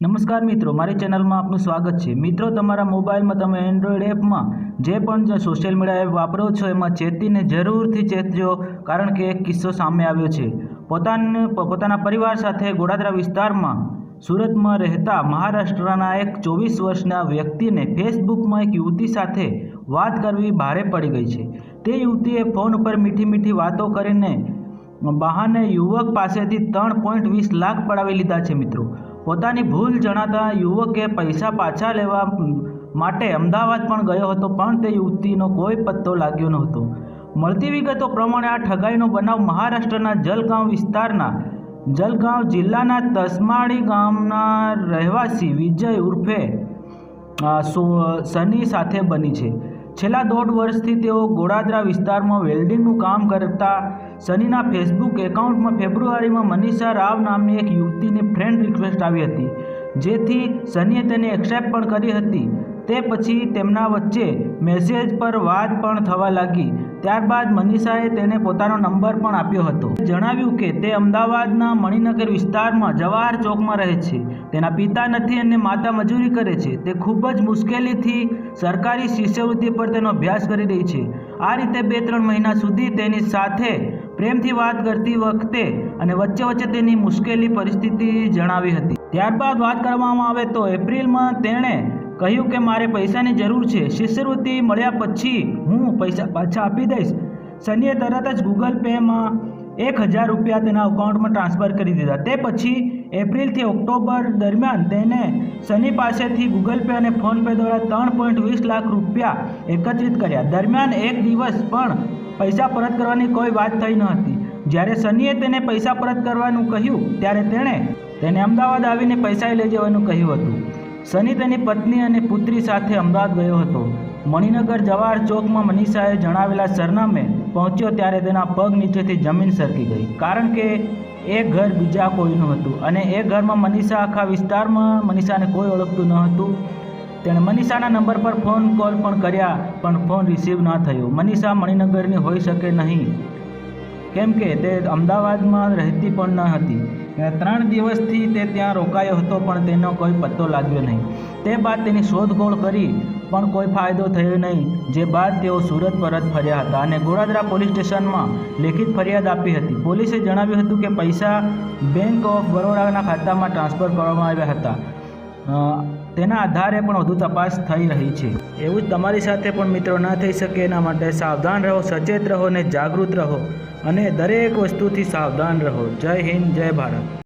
નમસ્કાર મિત્રો, મારી ચેનલમાં આપનું સ્વાગત છે. મિત્રો, તમારા મોબાઈલમાં તમે એન્ડ્રોઈડ એપમાં જે પણ સોશિયલ મીડિયા એપ વાપરો છો, એમાં ચેતીને જરૂરથી ચેતજો, કારણ કે એક કિસ્સો સામે આવ્યો છે. પોતાને પોતાના પરિવાર સાથે ગોડાદરા વિસ્તારમાં સુરતમાં રહેતા મહારાષ્ટ્રના એક ચોવીસ વર્ષના વ્યક્તિને ફેસબુકમાં એક યુવતી સાથે વાત કરવી ભારે પડી ગઈ છે. તે યુવતીએ ફોન ઉપર મીઠી મીઠી વાતો કરીને બહાને યુવક પાસેથી ત્રણ પોઈન્ટ વીસ લાખ પડાવી લીધા છે મિત્રો. પોતાની ભૂલ જણાતા યુવકે પૈસા પાછા લેવા માટે અમદાવાદ પણ ગયો હતો, પણ તે યુવતીનો કોઈ પત્તો લાગ્યો નહોતો. મળતી વિગતો પ્રમાણે આ ઠગાઈનો બનાવ મહારાષ્ટ્રના જલગાંવ વિસ્તારના જલગાંવ જિલ્લાના તસમાડી ગામના રહેવાસી વિજય ઉર્ફે સની સાથે બની છે. છેલ્લા દોઢ વર્ષથી તેઓ ગોડાદરા વિસ્તારમાં વેલ્ડિંગનું કામ કરતા સનીના ફેસબુક એકાઉન્ટમાં ફેબ્રુઆરીમાં મનીષા રાવ નામની એક યુવતીની ફ્રેન્ડ રિક્વેસ્ટ આવી હતી, જેથી સનીએ તેને એક્સેપ્ટ પણ કરી હતી. તે પછી તેમના વચ્ચે મેસેજ પર વાત પણ થવા લાગી. ત્યારબાદ મનીષાએ તેને પોતાનો નંબર પણ આપ્યો હતો. જણાવ્યું કે તે અમદાવાદના મણિનગર વિસ્તારમાં જવાહર ચોકમાં રહે છે. તેના પિતા નથી અને માતા મજૂરી કરે છે. તે ખૂબ જ મુશ્કેલીથી સરકારી શિષ્યવૃત્તિ પર તેનો અભ્યાસ કરી રહી છે. આ રીતે બે ત્રણ મહિના સુધી તેની સાથે પ્રેમથી વાત કરતી વખતે અને વચ્ચે વચ્ચે તેની મુશ્કેલી પરિસ્થિતિ જણાવી હતી. ત્યારબાદ વાત કરવામાં આવે તો એપ્રિલમાં તેણે કહ્યું કે મારે પૈસાની જરૂર છે. શિષ્યવૃત્તિ મળ્યા પછી હું પૈસા પાછા આપી દઈશ. સનીએ તરત જ ગૂગલ પેમાં એક હજાર રૂપિયા તેના અકાઉન્ટમાં ટ્રાન્સફર કરી દીધા. તે પછી એપ્રિલથી ઓક્ટોબર દરમિયાન તેને સની પાસેથી ગૂગલ પે અને ફોનપે દ્વારા ત્રણ પોઈન્ટ વીસ લાખ રૂપિયા એકત્રિત કર્યા. દરમિયાન એક દિવસ પણ પૈસા પરત કરવાની કોઈ વાત થઈ ન હતી. જ્યારે સનીએ તેને પૈસા પરત કરવાનું કહ્યું, ત્યારે તેણે તેને અમદાવાદ આવીને પૈસા લઈ જવાનું કહ્યું હતું. સની તેની પત્ની અને પુત્રી સાથે અમદાવાદ ગયો હતો. મણિનગર જવાહર ચોકમાં મનીષાએ જણાવેલા સરનામે પહોંચ્યો ત્યારે તેના પગ નીચેથી જમીન સરકી ગઈ. કારણ કે એ ઘર બીજા કોઈનું હતું અને એ ઘરમાં મનીષા આખા વિસ્તારમાં મનીષાને કોઈ ઓળખતું ન હતું. તેણે મનીષાના નંબર પર ફોન કોલ પણ કર્યા, પણ ફોન રિસીવ ન થયો. મનીષા મણિનગરની હોઈ શકે નહીં. કેમ કે તે અમદાવાદમાં રહેતી પણ ન હતી. ત્રણ દિવસથી તે ત્યાં રોકાયો હતો, પણ તેનો કોઈ પત્તો લાગ્યો નહીં. તે બાદ તેની શોધખોળ કરી, પણ કોઈ ફાયદો થયો નહીં, જે બાદ તેઓ સુરત પરત ફર્યા હતા અને ગોળાદરા પોલીસ સ્ટેશનમાં લેખિત ફરિયાદ આપી હતી. પોલીસે જણાવ્યું હતું કે પૈસા બેંક ઓફ બરોડાના ખાતામાં ટ્રાન્સફર કરવામાં આવ્યા હતા. તેના આધારે પણ વધુ તપાસ થઈ રહી છે. એવું જ તમારી સાથે પણ મિત્રો ના થઈ શકે. એના માટે સાવધાન રહો, સચેત રહો અને જાગૃત રહો. અને દરેક વસ્તુથી સાવધાન રહો. જય હિન્દ, જય ભારત.